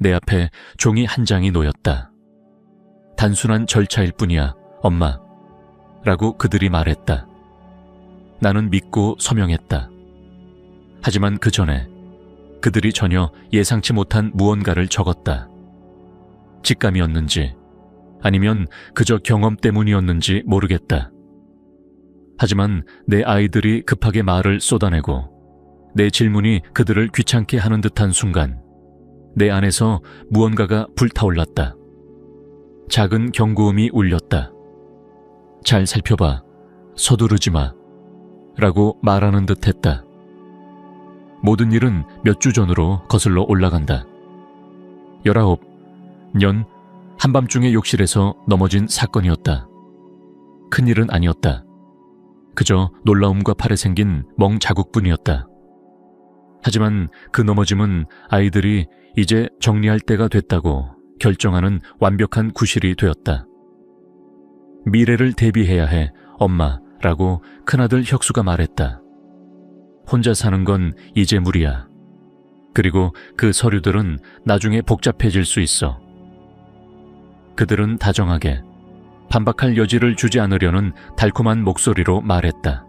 내 앞에 종이 한 장이 놓였다. 단순한 절차일 뿐이야, 엄마. 라고 그들이 말했다. 나는 믿고 서명했다. 하지만 그 전에 그들이 전혀 예상치 못한 무언가를 적었다. 직감이었는지 아니면 그저 경험 때문이었는지 모르겠다. 하지만 내 아이들이 급하게 말을 쏟아내고 내 질문이 그들을 귀찮게 하는 듯한 순간 내 안에서 무언가가 불타올랐다. 작은 경고음이 울렸다. 잘 살펴봐. 서두르지 마. 라고 말하는 듯 했다. 모든 일은 몇 주 전으로 거슬러 올라간다. 열아홉 년 한밤중에 욕실에서 넘어진 사건이었다. 큰일은 아니었다. 그저 놀라움과 팔에 생긴 멍 자국뿐이었다. 하지만 그 넘어짐은 아이들이 이제 정리할 때가 됐다고 결정하는 완벽한 구실이 되었다. 미래를 대비해야 해, 엄마 라고 큰아들 혁수가 말했다. 혼자 사는 건 이제 무리야. 그리고 그 서류들은 나중에 복잡해질 수 있어. 그들은 다정하게 반박할 여지를 주지 않으려는 달콤한 목소리로 말했다.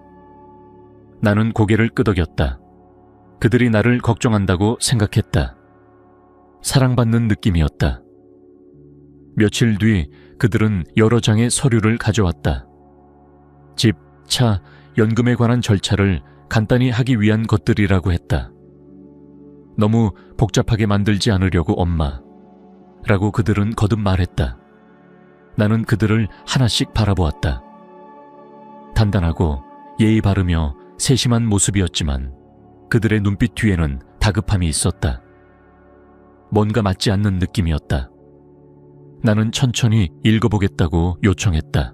나는 고개를 끄덕였다. 그들이 나를 걱정한다고 생각했다. 사랑받는 느낌이었다. 며칠 뒤 그들은 여러 장의 서류를 가져왔다. 집, 차, 연금에 관한 절차를 간단히 하기 위한 것들이라고 했다. 너무 복잡하게 만들지 않으려고 엄마. 라고 그들은 거듭 말했다. 나는 그들을 하나씩 바라보았다. 단단하고 예의 바르며 세심한 모습이었지만 그들의 눈빛 뒤에는 다급함이 있었다. 뭔가 맞지 않는 느낌이었다. 나는 천천히 읽어보겠다고 요청했다.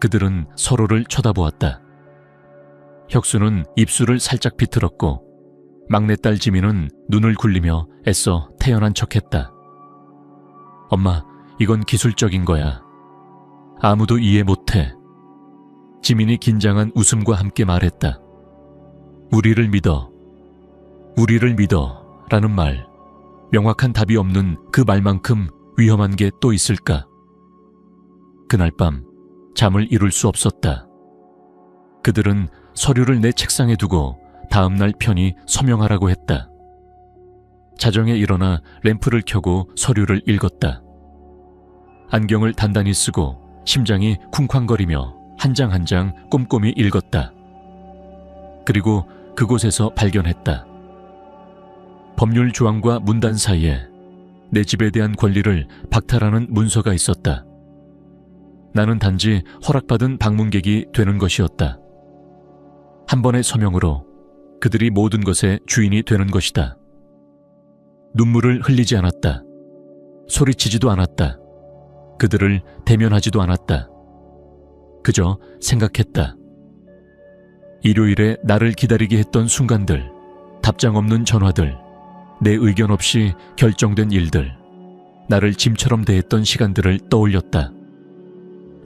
그들은 서로를 쳐다보았다. 혁수는 입술을 살짝 비틀었고 막내딸 지민은 눈을 굴리며 애써 태연한 척했다. 엄마, 이건 기술적인 거야. 아무도 이해 못해. 지민이 긴장한 웃음과 함께 말했다. 우리를 믿어. 우리를 믿어. 라는 말. 명확한 답이 없는 그 말만큼 위험한 게 또 있을까? 그날 밤 잠을 이룰 수 없었다. 그들은 서류를 내 책상에 두고 다음날 편히 서명하라고 했다. 자정에 일어나 램프를 켜고 서류를 읽었다. 안경을 단단히 쓰고 심장이 쿵쾅거리며 한 장 한 장 꼼꼼히 읽었다. 그리고 그곳에서 발견했다. 법률 조항과 문단 사이에 내 집에 대한 권리를 박탈하는 문서가 있었다. 나는 단지 허락받은 방문객이 되는 것이었다. 한 번의 서명으로 그들이 모든 것의 주인이 되는 것이다. 눈물을 흘리지 않았다. 소리치지도 않았다. 그들을 대면하지도 않았다. 그저 생각했다. 일요일에 나를 기다리게 했던 순간들, 답장 없는 전화들, 내 의견 없이 결정된 일들, 나를 짐처럼 대했던 시간들을 떠올렸다.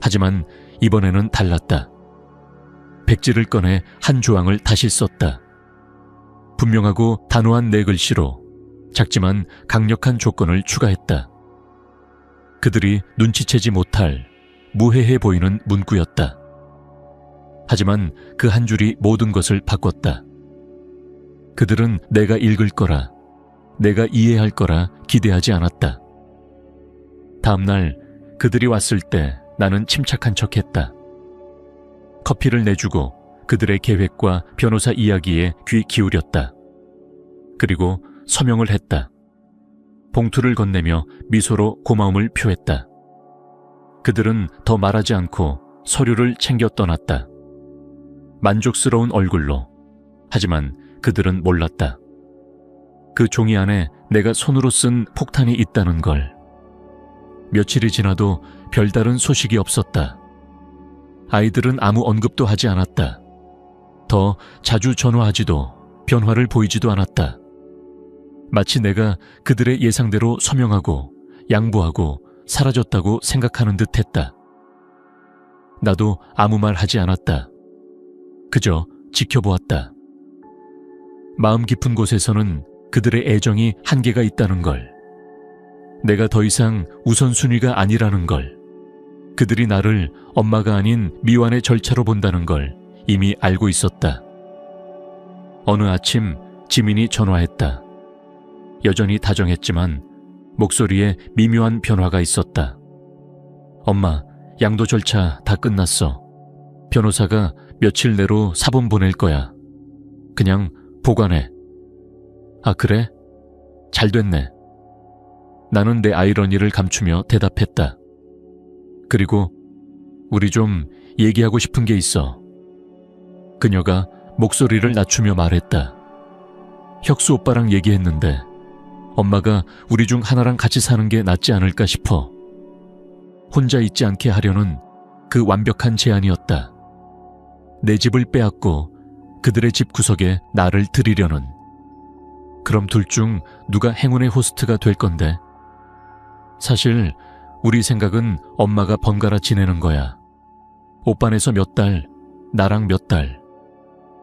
하지만 이번에는 달랐다. 백지를 꺼내 한 조항을 다시 썼다. 분명하고 단호한 네 글씨로 작지만 강력한 조건을 추가했다. 그들이 눈치채지 못할 무해해 보이는 문구였다. 하지만 그 한 줄이 모든 것을 바꿨다. 그들은 내가 읽을 거라, 내가 이해할 거라 기대하지 않았다. 다음날 그들이 왔을 때 나는 침착한 척 했다. 커피를 내주고 그들의 계획과 변호사 이야기에 귀 기울였다. 그리고 서명을 했다. 봉투를 건네며 미소로 고마움을 표했다. 그들은 더 말하지 않고 서류를 챙겨 떠났다. 만족스러운 얼굴로. 하지만 그들은 몰랐다. 그 종이 안에 내가 손으로 쓴 폭탄이 있다는 걸. 며칠이 지나도 별다른 소식이 없었다. 아이들은 아무 언급도 하지 않았다. 더 자주 전화하지도 변화를 보이지도 않았다. 마치 내가 그들의 예상대로 서명하고 양보하고 사라졌다고 생각하는 듯 했다. 나도 아무 말 하지 않았다. 그저 지켜보았다. 마음 깊은 곳에서는 그들의 애정이 한계가 있다는 걸. 내가 더 이상 우선순위가 아니라는 걸. 그들이 나를 엄마가 아닌 미완의 절차로 본다는 걸 이미 알고 있었다. 어느 아침 지민이 전화했다. 여전히 다정했지만 목소리에 미묘한 변화가 있었다. 엄마, 양도 절차 다 끝났어. 변호사가 며칠 내로 사본 보낼 거야. 그냥 보관해. 아, 그래? 잘 됐네. 나는 내 아이러니를 감추며 대답했다. 그리고 우리 좀 얘기하고 싶은 게 있어. 그녀가 목소리를 낮추며 말했다. 혁수 오빠랑 얘기했는데 엄마가 우리 중 하나랑 같이 사는 게 낫지 않을까 싶어. 혼자 있지 않게 하려는 그 완벽한 제안이었다. 내 집을 빼앗고 그들의 집 구석에 나를 들이려는. 그럼 둘 중 누가 행운의 호스트가 될 건데? 사실 우리 생각은 엄마가 번갈아 지내는 거야. 오빠네서 몇 달, 나랑 몇 달.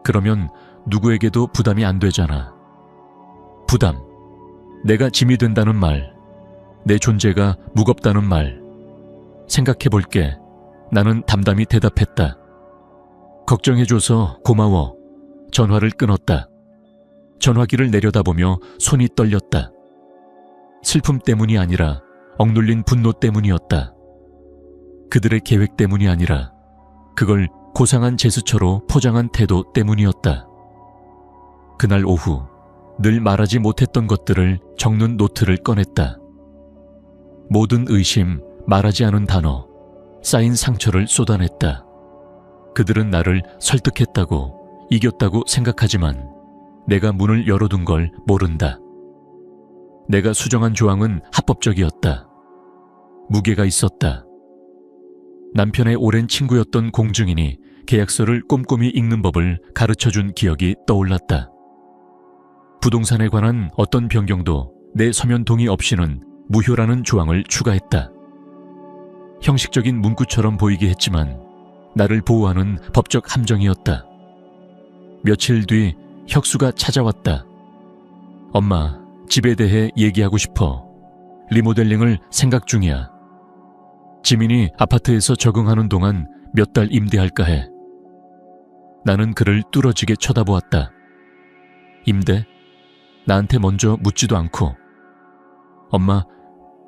그러면 누구에게도 부담이 안 되잖아. 부담. 내가 짐이 된다는 말. 내 존재가 무겁다는 말. 생각해 볼게. 나는 담담히 대답했다. 걱정해줘서 고마워. 전화를 끊었다. 전화기를 내려다보며 손이 떨렸다. 슬픔 때문이 아니라 억눌린 분노 때문이었다. 그들의 계획 때문이 아니라 그걸 고상한 제스처로 포장한 태도 때문이었다. 그날 오후 늘 말하지 못했던 것들을 적는 노트를 꺼냈다. 모든 의심, 말하지 않은 단어, 쌓인 상처를 쏟아냈다. 그들은 나를 설득했다고, 이겼다고 생각하지만 내가 문을 열어둔 걸 모른다. 내가 수정한 조항은 합법적이었다. 무게가 있었다. 남편의 오랜 친구였던 공증인이 계약서를 꼼꼼히 읽는 법을 가르쳐 준 기억이 떠올랐다. 부동산에 관한 어떤 변경도 내 서면 동의 없이는 무효라는 조항을 추가했다. 형식적인 문구처럼 보이게 했지만 나를 보호하는 법적 함정이었다. 며칠 뒤 혁수가 찾아왔다. 엄마, 집에 대해 얘기하고 싶어. 리모델링을 생각 중이야. 지민이 아파트에서 적응하는 동안 몇 달 임대할까 해. 나는 그를 뚫어지게 쳐다보았다. 임대? 나한테 먼저 묻지도 않고. 엄마,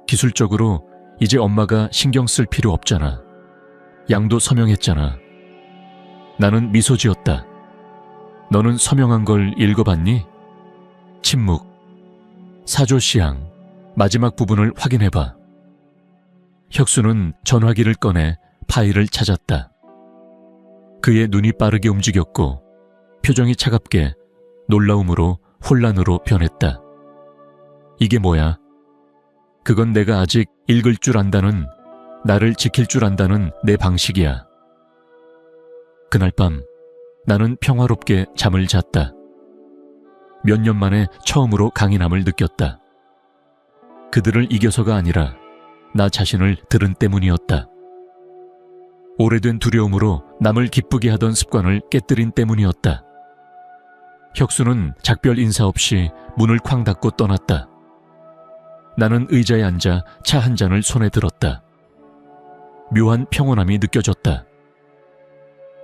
기술적으로 이제 엄마가 신경 쓸 필요 없잖아. 양도 서명했잖아. 나는 미소 지었다. 너는 서명한 걸 읽어봤니? 침묵. 사조 시향. 마지막 부분을 확인해봐. 혁수는 전화기를 꺼내 파일을 찾았다. 그의 눈이 빠르게 움직였고 표정이 차갑게 놀라움으로 혼란으로 변했다. 이게 뭐야? 그건 내가 아직 읽을 줄 안다는, 나를 지킬 줄 안다는 내 방식이야. 그날 밤 나는 평화롭게 잠을 잤다. 몇 년 만에 처음으로 강인함을 느꼈다. 그들을 이겨서가 아니라 나 자신을 들은 때문이었다. 오래된 두려움으로 남을 기쁘게 하던 습관을 깨뜨린 때문이었다. 혁수는 작별 인사 없이 문을 쾅 닫고 떠났다. 나는 의자에 앉아 차 한 잔을 손에 들었다. 묘한 평온함이 느껴졌다.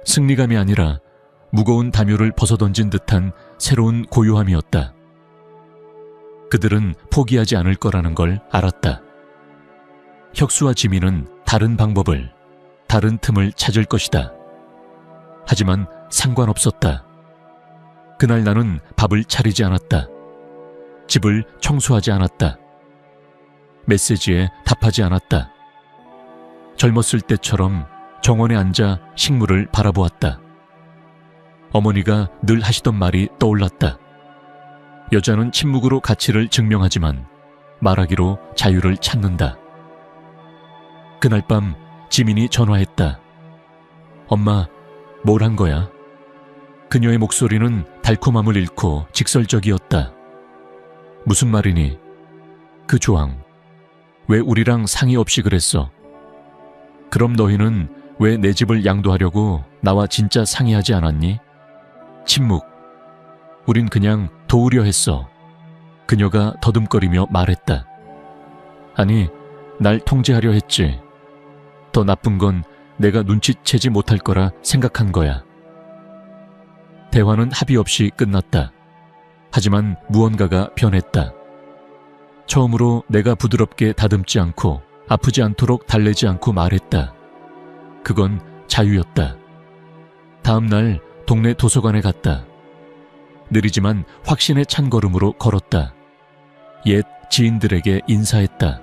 승리감이 아니라 무거운 담요를 벗어던진 듯한 새로운 고요함이었다. 그들은 포기하지 않을 거라는 걸 알았다. 혁수와 지민은 다른 방법을, 다른 틈을 찾을 것이다. 하지만 상관없었다. 그날 나는 밥을 차리지 않았다. 집을 청소하지 않았다. 메시지에 답하지 않았다. 젊었을 때처럼 정원에 앉아 식물을 바라보았다. 어머니가 늘 하시던 말이 떠올랐다. 여자는 침묵으로 가치를 증명하지만 말하기로 자유를 찾는다. 그날 밤 지민이 전화했다. 엄마, 뭘 한 거야? 그녀의 목소리는 달콤함을 잃고 직설적이었다. 무슨 말이니? 그 조항. 왜 우리랑 상의 없이 그랬어? 그럼 너희는 왜 내 집을 양도하려고 나와 진짜 상의하지 않았니? 침묵. 우린 그냥 도우려 했어. 그녀가 더듬거리며 말했다. 아니, 날 통제하려 했지. 더 나쁜 건 내가 눈치채지 못할 거라 생각한 거야. 대화는 합의 없이 끝났다. 하지만 무언가가 변했다. 처음으로 내가 부드럽게 다듬지 않고 아프지 않도록 달래지 않고 말했다. 그건 자유였다. 다음 날 동네 도서관에 갔다. 느리지만 확신에 찬 걸음으로 걸었다. 옛 지인들에게 인사했다.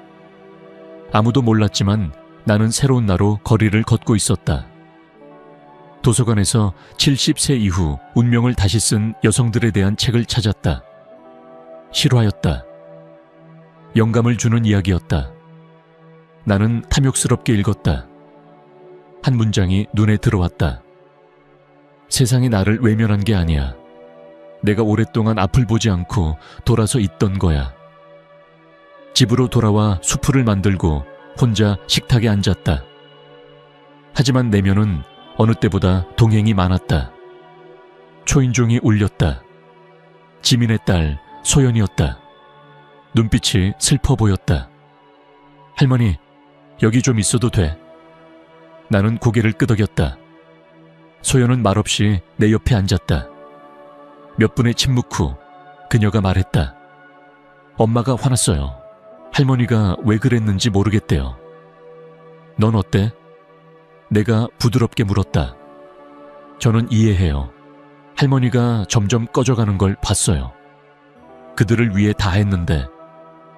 아무도 몰랐지만 나는 새로운 나로 거리를 걷고 있었다. 도서관에서 70세 이후 운명을 다시 쓴 여성들에 대한 책을 찾았다. 실화였다. 영감을 주는 이야기였다. 나는 탐욕스럽게 읽었다. 한 문장이 눈에 들어왔다. 세상이 나를 외면한 게 아니야. 내가 오랫동안 앞을 보지 않고 돌아서 있던 거야. 집으로 돌아와 수프를 만들고 혼자 식탁에 앉았다. 하지만 내면은 어느 때보다 동행이 많았다. 초인종이 울렸다. 지민의 딸 소연이었다. 눈빛이 슬퍼 보였다. 할머니, 여기 좀 있어도 돼. 나는 고개를 끄덕였다. 소연은 말없이 내 옆에 앉았다. 몇 분의 침묵 후 그녀가 말했다. 엄마가 화났어요. 할머니가 왜 그랬는지 모르겠대요. 넌 어때? 내가 부드럽게 물었다. 저는 이해해요. 할머니가 점점 꺼져가는 걸 봤어요. 그들을 위해 다 했는데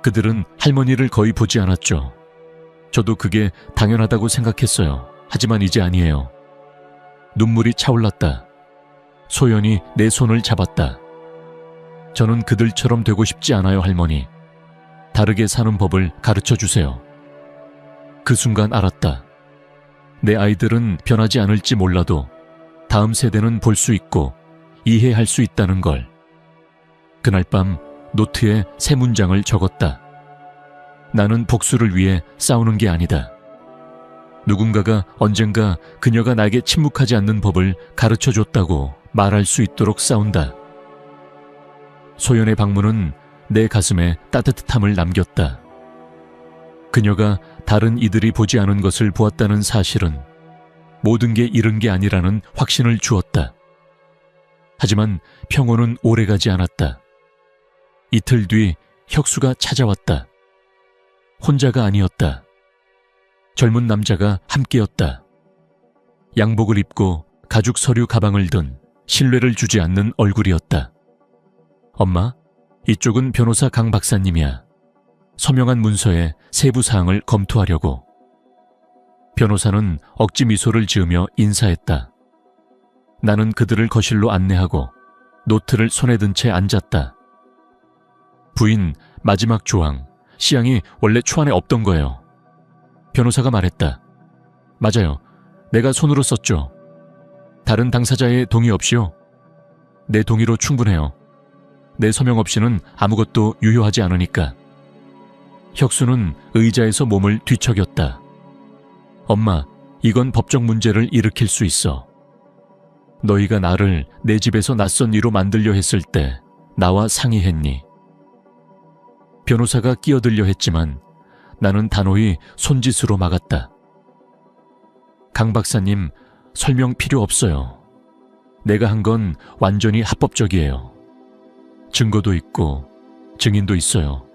그들은 할머니를 거의 보지 않았죠. 저도 그게 당연하다고 생각했어요. 하지만 이제 아니에요. 눈물이 차올랐다. 소연이 내 손을 잡았다. 저는 그들처럼 되고 싶지 않아요, 할머니. 다르게 사는 법을 가르쳐 주세요. 그 순간 알았다. 내 아이들은 변하지 않을지 몰라도 다음 세대는 볼 수 있고 이해할 수 있다는 걸. 그날 밤 노트에 세 문장을 적었다. 나는 복수를 위해 싸우는 게 아니다. 누군가가 언젠가 그녀가 나에게 침묵하지 않는 법을 가르쳐 줬다고 말할 수 있도록 싸운다. 소연의 방문은 내 가슴에 따뜻함을 남겼다. 그녀가 다른 이들이 보지 않은 것을 보았다는 사실은 모든 게 잃은 게 아니라는 확신을 주었다. 하지만 평온은 오래가지 않았다. 이틀 뒤 혁수가 찾아왔다. 혼자가 아니었다. 젊은 남자가 함께였다. 양복을 입고 가죽 서류 가방을 든 신뢰를 주지 않는 얼굴이었다. 엄마, 이쪽은 변호사 강 박사님이야. 서명한 문서의 세부 사항을 검토하려고. 변호사는 억지 미소를 지으며 인사했다. 나는 그들을 거실로 안내하고 노트를 손에 든 채 앉았다. 부인 마지막 조항, 시향이 원래 초안에 없던 거예요. 변호사가 말했다. 맞아요. 내가 손으로 썼죠. 다른 당사자의 동의 없이요. 내 동의로 충분해요. 내 서명 없이는 아무것도 유효하지 않으니까. 혁수는 의자에서 몸을 뒤척였다. 엄마, 이건 법적 문제를 일으킬 수 있어. 너희가 나를 내 집에서 낯선 이로 만들려 했을 때 나와 상의했니? 변호사가 끼어들려 했지만 나는 단호히 손짓으로 막았다. 강 박사님, 설명 필요 없어요. 내가 한 건 완전히 합법적이에요. 증거도 있고 증인도 있어요.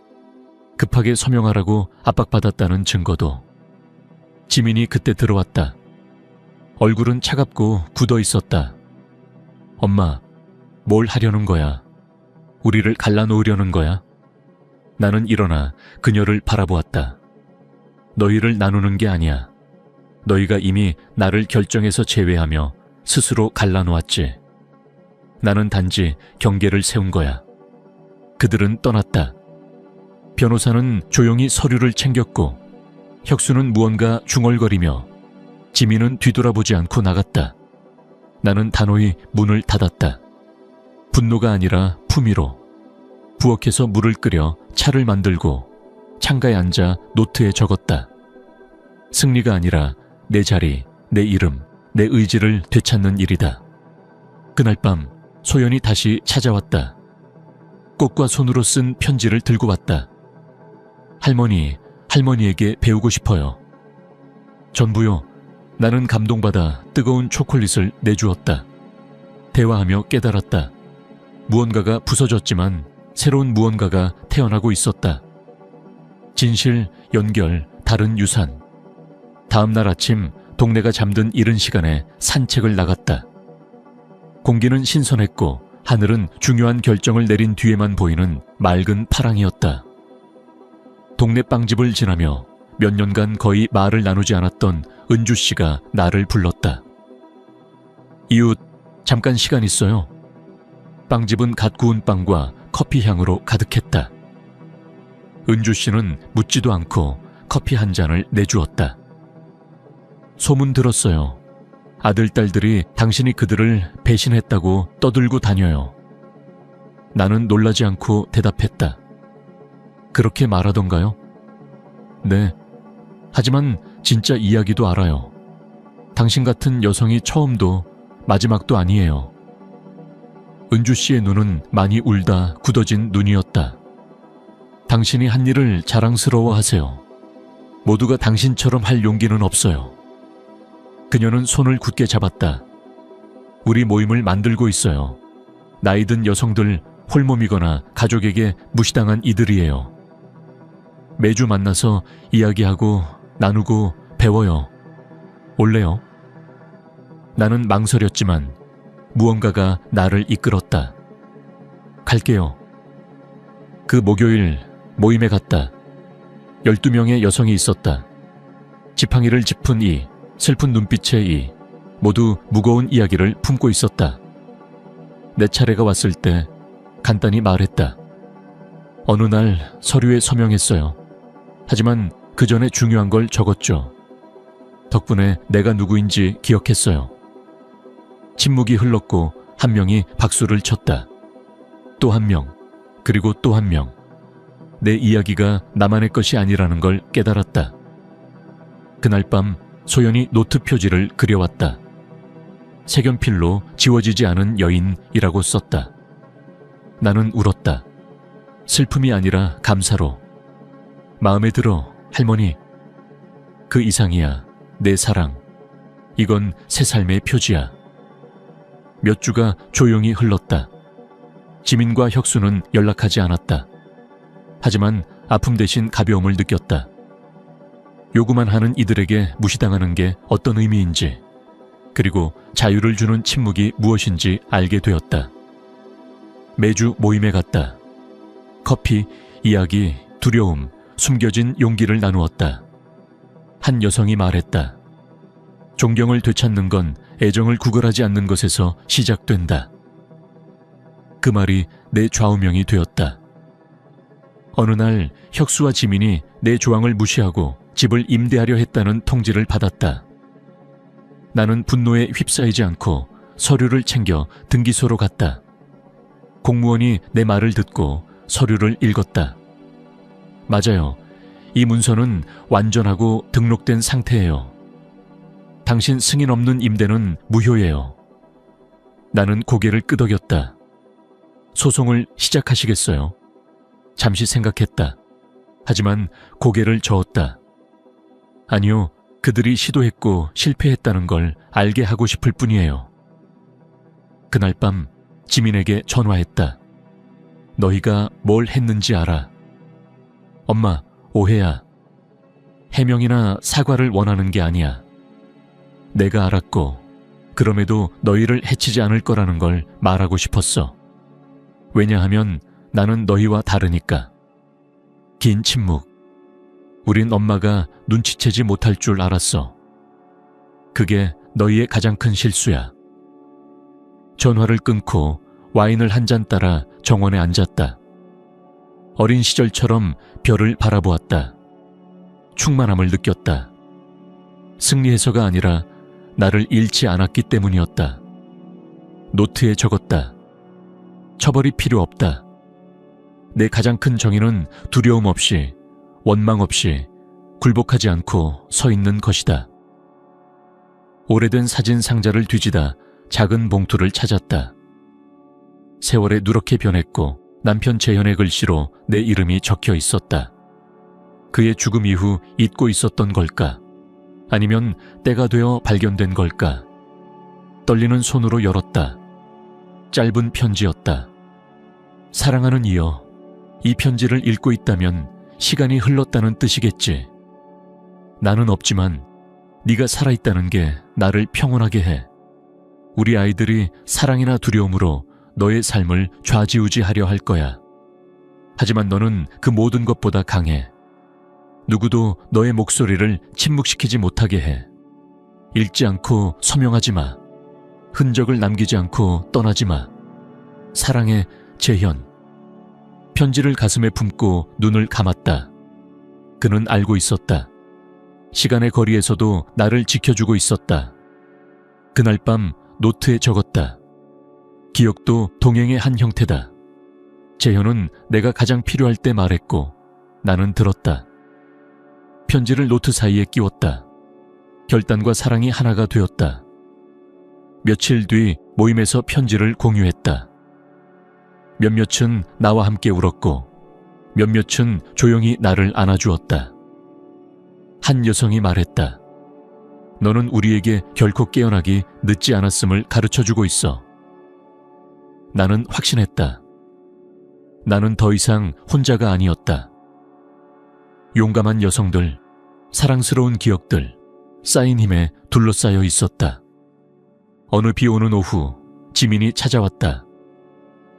급하게 서명하라고 압박받았다는 증거도. 지민이 그때 들어왔다. 얼굴은 차갑고 굳어 있었다. 엄마, 뭘 하려는 거야? 우리를 갈라놓으려는 거야? 나는 일어나 그녀를 바라보았다. 너희를 나누는 게 아니야. 너희가 이미 나를 결정해서 제외하며 스스로 갈라놓았지. 나는 단지 경계를 세운 거야. 그들은 떠났다. 변호사는 조용히 서류를 챙겼고 혁수는 무언가 중얼거리며 지민은 뒤돌아보지 않고 나갔다. 나는 단호히 문을 닫았다. 분노가 아니라 품위로 부엌에서 물을 끓여 차를 만들고 창가에 앉아 노트에 적었다. 승리가 아니라 내 자리, 내 이름, 내 의지를 되찾는 일이다. 그날 밤 소연이 다시 찾아왔다. 꽃과 손으로 쓴 편지를 들고 왔다. 할머니, 할머니에게 배우고 싶어요. 전부요. 나는 감동받아 뜨거운 초콜릿을 내주었다. 대화하며 깨달았다. 무언가가 부서졌지만 새로운 무언가가 태어나고 있었다. 진실, 연결, 다른 유산. 다음 날 아침 동네가 잠든 이른 시간에 산책을 나갔다. 공기는 신선했고 하늘은 중요한 결정을 내린 뒤에만 보이는 맑은 파랑이었다. 동네 빵집을 지나며 몇 년간 거의 말을 나누지 않았던 은주 씨가 나를 불렀다. 이웃, 잠깐 시간 있어요. 빵집은 갓 구운 빵과 커피 향으로 가득했다. 은주 씨는 묻지도 않고 커피 한 잔을 내주었다. 소문 들었어요. 아들, 딸들이 당신이 그들을 배신했다고 떠들고 다녀요. 나는 놀라지 않고 대답했다. 그렇게 말하던가요? 네. 하지만 진짜 이야기도 알아요. 당신 같은 여성이 처음도 마지막도 아니에요. 은주 씨의 눈은 많이 울다 굳어진 눈이었다. 당신이 한 일을 자랑스러워 하세요. 모두가 당신처럼 할 용기는 없어요. 그녀는 손을 굳게 잡았다. 우리 모임을 만들고 있어요. 나이 든 여성들, 홀몸이거나 가족에게 무시당한 이들이에요. 매주 만나서 이야기하고 나누고 배워요. 올래요? 나는 망설였지만 무언가가 나를 이끌었다. 갈게요. 그 목요일 모임에 갔다. 12명의 여성이 있었다. 지팡이를 짚은 이, 슬픈 눈빛의 이, 모두 무거운 이야기를 품고 있었다. 내 차례가 왔을 때 간단히 말했다. 어느 날 서류에 서명했어요. 하지만 그 전에 중요한 걸 적었죠. 덕분에 내가 누구인지 기억했어요. 침묵이 흘렀고 한 명이 박수를 쳤다. 또 한 명, 그리고 또 한 명. 내 이야기가 나만의 것이 아니라는 걸 깨달았다. 그날 밤 소연이 노트 표지를 그려왔다. 색연필로 지워지지 않은 여인이라고 썼다. 나는 울었다. 슬픔이 아니라 감사로. 마음에 들어, 할머니. 그 이상이야, 내 사랑. 이건 새 삶의 표지야. 몇 주가 조용히 흘렀다. 지민과 혁수는 연락하지 않았다. 하지만 아픔 대신 가벼움을 느꼈다. 요구만 하는 이들에게 무시당하는 게 어떤 의미인지, 그리고 자유를 주는 침묵이 무엇인지 알게 되었다. 매주 모임에 갔다. 커피, 이야기, 두려움, 숨겨진 용기를 나누었다. 한 여성이 말했다. 존경을 되찾는 건 애정을 구걸하지 않는 것에서 시작된다. 그 말이 내 좌우명이 되었다. 어느 날 혁수와 지민이 내 조항을 무시하고 집을 임대하려 했다는 통지를 받았다. 나는 분노에 휩싸이지 않고 서류를 챙겨 등기소로 갔다. 공무원이 내 말을 듣고 서류를 읽었다. 맞아요. 이 문서는 완전하고 등록된 상태예요. 당신 승인 없는 임대는 무효예요. 나는 고개를 끄덕였다. 소송을 시작하시겠어요? 잠시 생각했다. 하지만 고개를 저었다. 아니요, 그들이 시도했고 실패했다는 걸 알게 하고 싶을 뿐이에요. 그날 밤 지민에게 전화했다. 너희가 뭘 했는지 알아. 엄마, 오해야. 해명이나 사과를 원하는 게 아니야. 내가 알았고, 그럼에도 너희를 해치지 않을 거라는 걸 말하고 싶었어. 왜냐하면 나는 너희와 다르니까. 긴 침묵. 우린 엄마가 눈치채지 못할 줄 알았어. 그게 너희의 가장 큰 실수야. 전화를 끊고 와인을 한 잔 따라 정원에 앉았다. 어린 시절처럼 별을 바라보았다. 충만함을 느꼈다. 승리해서가 아니라 나를 잃지 않았기 때문이었다. 노트에 적었다. 처벌이 필요 없다. 내 가장 큰 정의는 두려움 없이, 원망 없이, 굴복하지 않고 서 있는 것이다. 오래된 사진 상자를 뒤지다 작은 봉투를 찾았다. 세월에 누렇게 변했고 남편 재현의 글씨로 내 이름이 적혀 있었다. 그의 죽음 이후 잊고 있었던 걸까? 아니면 때가 되어 발견된 걸까? 떨리는 손으로 열었다. 짧은 편지였다. 사랑하는 이여, 이 편지를 읽고 있다면 시간이 흘렀다는 뜻이겠지. 나는 없지만 네가 살아있다는 게 나를 평온하게 해. 우리 아이들이 사랑이나 두려움으로 너의 삶을 좌지우지하려 할 거야. 하지만 너는 그 모든 것보다 강해. 누구도 너의 목소리를 침묵시키지 못하게 해. 읽지 않고 서명하지 마. 흔적을 남기지 않고 떠나지 마. 사랑해, 재현. 편지를 가슴에 품고 눈을 감았다. 그는 알고 있었다. 시간의 거리에서도 나를 지켜주고 있었다. 그날 밤 노트에 적었다. 기억도 동행의 한 형태다. 재현은 내가 가장 필요할 때 말했고 나는 들었다. 편지를 노트 사이에 끼웠다. 결단과 사랑이 하나가 되었다. 며칠 뒤 모임에서 편지를 공유했다. 몇몇은 나와 함께 울었고 몇몇은 조용히 나를 안아주었다. 한 여성이 말했다. 너는 우리에게 결코 깨어나기 늦지 않았음을 가르쳐 주고 있어. 나는 확신했다. 나는 더 이상 혼자가 아니었다. 용감한 여성들, 사랑스러운 기억들, 쌓인 힘에 둘러싸여 있었다. 어느 비 오는 오후, 지민이 찾아왔다.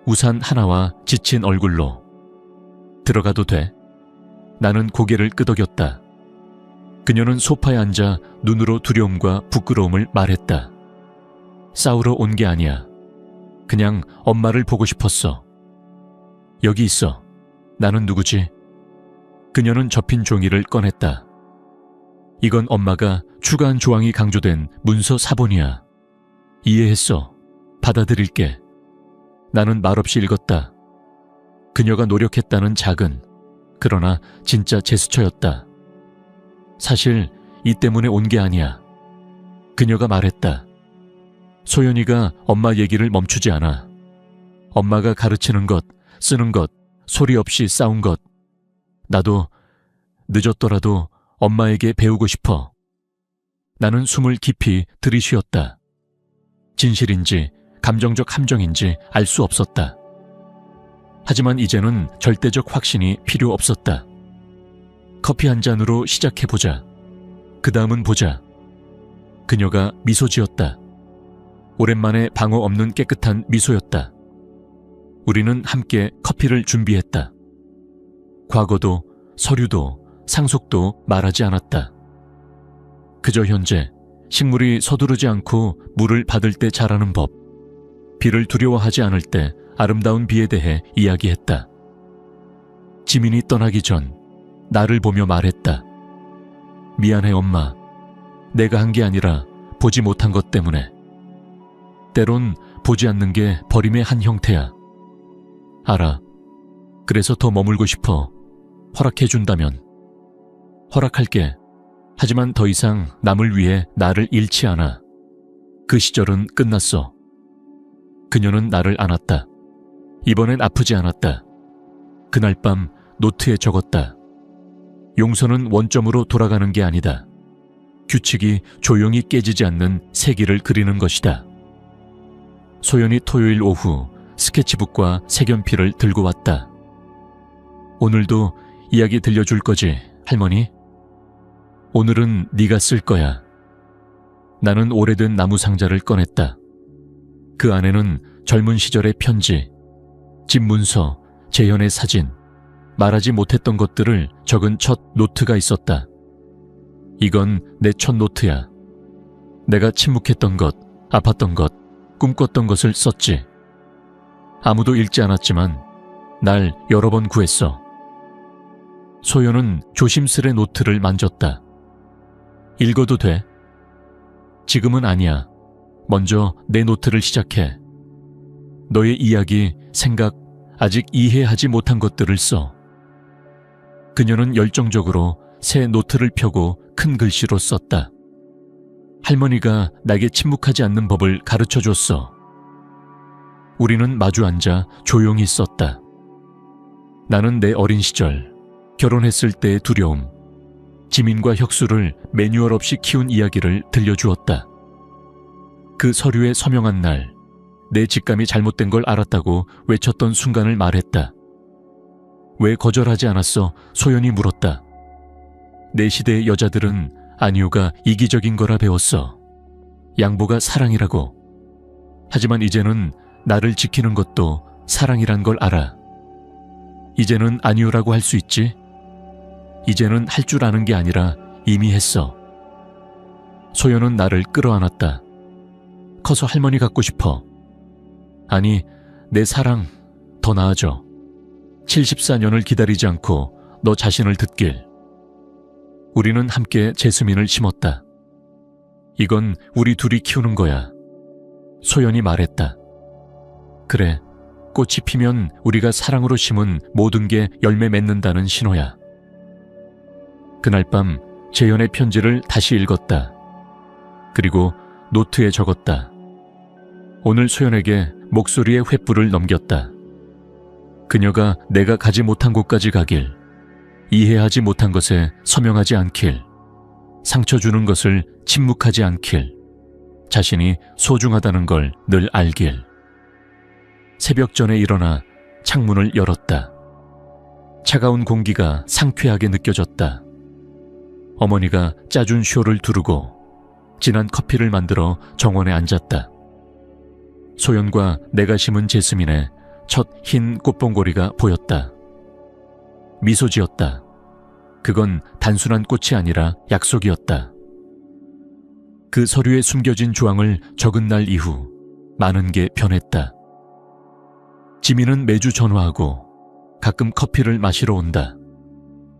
우산 하나와 지친 얼굴로. 들어가도 돼? 나는 고개를 끄덕였다. 그녀는 소파에 앉아 눈으로 두려움과 부끄러움을 말했다. 싸우러 온 게 아니야. 그냥 엄마를 보고 싶었어. 여기 있어. 나는 누구지? 그녀는 접힌 종이를 꺼냈다. 이건 엄마가 추가한 조항이 강조된 문서 사본이야. 이해했어. 받아들일게. 나는 말없이 읽었다. 그녀가 노력했다는 작은, 그러나 진짜 제스처였다. 사실 이 때문에 온 게 아니야. 그녀가 말했다. 소연이가 엄마 얘기를 멈추지 않아. 엄마가 가르치는 것, 쓰는 것, 소리 없이 싸운 것. 나도 늦었더라도 엄마에게 배우고 싶어. 나는 숨을 깊이 들이쉬었다. 진실인지 감정적 함정인지 알 수 없었다. 하지만 이제는 절대적 확신이 필요 없었다. 커피 한 잔으로 시작해보자. 그 다음은 보자. 그녀가 미소 지었다. 오랜만에 방어 없는 깨끗한 미소였다. 우리는 함께 커피를 준비했다. 과거도 서류도 상속도 말하지 않았다. 그저 현재 식물이 서두르지 않고 물을 받을 때 자라는 법, 비를 두려워하지 않을 때 아름다운 비에 대해 이야기했다. 지민이 떠나기 전 나를 보며 말했다. 미안해 엄마. 내가 한 게 아니라 보지 못한 것 때문에. 때론 보지 않는 게 버림의 한 형태야. 알아. 그래서 더 머물고 싶어. 허락해 준다면. 허락할게. 하지만 더 이상 남을 위해 나를 잃지 않아. 그 시절은 끝났어. 그녀는 나를 안았다. 이번엔 아프지 않았다. 그날 밤 노트에 적었다. 용서는 원점으로 돌아가는 게 아니다. 규칙이 조용히 깨지지 않는 세기를 그리는 것이다. 소연이 토요일 오후 스케치북과 색연필을 들고 왔다. 오늘도 이야기 들려줄 거지, 할머니? 오늘은 네가 쓸 거야. 나는 오래된 나무 상자를 꺼냈다. 그 안에는 젊은 시절의 편지, 집 문서, 재현의 사진, 말하지 못했던 것들을 적은 첫 노트가 있었다. 이건 내 첫 노트야. 내가 침묵했던 것, 아팠던 것, 꿈꿨던 것을 썼지. 아무도 읽지 않았지만 날 여러 번 구했어. 소연은 조심스레 노트를 만졌다. 읽어도 돼? 지금은 아니야. 먼저 내 노트를 시작해. 너의 이야기, 생각, 아직 이해하지 못한 것들을 써. 그녀는 열정적으로 새 노트를 펴고 큰 글씨로 썼다. 할머니가 나에게 침묵하지 않는 법을 가르쳐 줬어. 우리는 마주 앉아 조용히 썼다. 나는 내 어린 시절, 결혼했을 때의 두려움, 지민과 혁수를 매뉴얼 없이 키운 이야기를 들려주었다. 그 서류에 서명한 날, 내 직감이 잘못된 걸 알았다고 외쳤던 순간을 말했다. 왜 거절하지 않았어? 소연이 물었다. 내 시대의 여자들은 아니오가 이기적인 거라 배웠어. 양보가 사랑이라고. 하지만 이제는 나를 지키는 것도 사랑이란 걸 알아. 이제는 아니오라고 할 수 있지? 이제는 할 줄 아는 게 아니라 이미 했어. 소연은 나를 끌어안았다. 커서 할머니 갖고 싶어. 아니, 내 사랑 더 나아져. 74년을 기다리지 않고 너 자신을 듣길. 우리는 함께 제스민을 심었다. 이건 우리 둘이 키우는 거야. 소연이 말했다. 그래, 꽃이 피면 우리가 사랑으로 심은 모든 게 열매 맺는다는 신호야. 그날 밤 재현의 편지를 다시 읽었다. 그리고 노트에 적었다. 오늘 소연에게 목소리의 횃불을 넘겼다. 그녀가 내가 가지 못한 곳까지 가길, 이해하지 못한 것에 서명하지 않길, 상처 주는 것을 침묵하지 않길, 자신이 소중하다는 걸 늘 알길. 새벽 전에 일어나 창문을 열었다. 차가운 공기가 상쾌하게 느껴졌다. 어머니가 짜준 쇼를 두르고 진한 커피를 만들어 정원에 앉았다. 소연과 내가 심은 제스민의 첫 흰 꽃봉고리가 보였다. 미소 지었다. 그건 단순한 꽃이 아니라 약속이었다. 그 서류에 숨겨진 조항을 적은 날 이후 많은 게 변했다. 지민은 매주 전화하고 가끔 커피를 마시러 온다.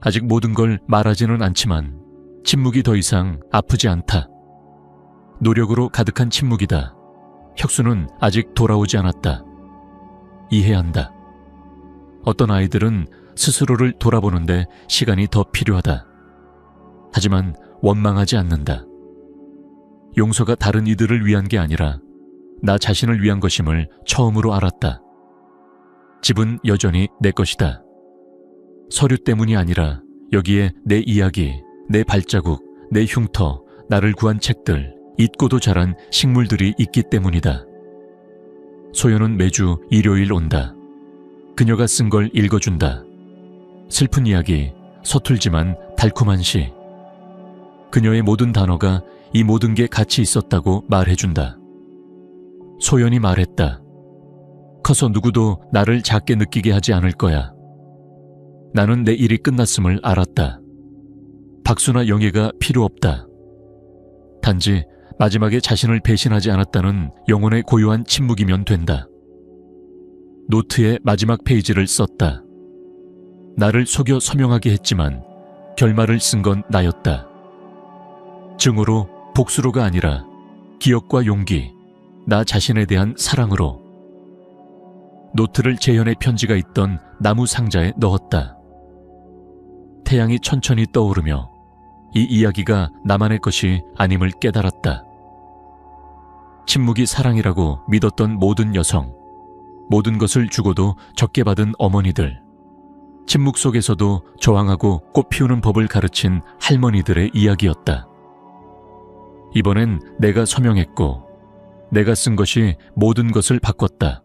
아직 모든 걸 말하지는 않지만 침묵이 더 이상 아프지 않다. 노력으로 가득한 침묵이다. 혁수는 아직 돌아오지 않았다. 이해한다. 어떤 아이들은 스스로를 돌아보는데 시간이 더 필요하다. 하지만 원망하지 않는다. 용서가 다른 이들을 위한 게 아니라 나 자신을 위한 것임을 처음으로 알았다. 집은 여전히 내 것이다. 서류 때문이 아니라 여기에 내 이야기, 내 발자국, 내 흉터, 나를 구한 책들, 잊고도 자란 식물들이 있기 때문이다. 소연은 매주 일요일 온다. 그녀가 쓴 걸 읽어준다. 슬픈 이야기, 서툴지만 달콤한 시. 그녀의 모든 단어가 이 모든 게 같이 있었다고 말해준다. 소연이 말했다. 커서 누구도 나를 작게 느끼게 하지 않을 거야. 나는 내 일이 끝났음을 알았다. 박수나 영예가 필요 없다. 단지 마지막에 자신을 배신하지 않았다는 영혼의 고요한 침묵이면 된다. 노트의 마지막 페이지를 썼다. 나를 속여 서명하게 했지만 결말을 쓴 건 나였다. 증오로 복수로가 아니라 기억과 용기, 나 자신에 대한 사랑으로 노트를 재현의 편지가 있던 나무 상자에 넣었다. 태양이 천천히 떠오르며 이 이야기가 나만의 것이 아님을 깨달았다. 침묵이 사랑이라고 믿었던 모든 여성, 모든 것을 주고도 적게 받은 어머니들, 침묵 속에서도 저항하고 꽃 피우는 법을 가르친 할머니들의 이야기였다. 이번엔 내가 서명했고, 내가 쓴 것이 모든 것을 바꿨다.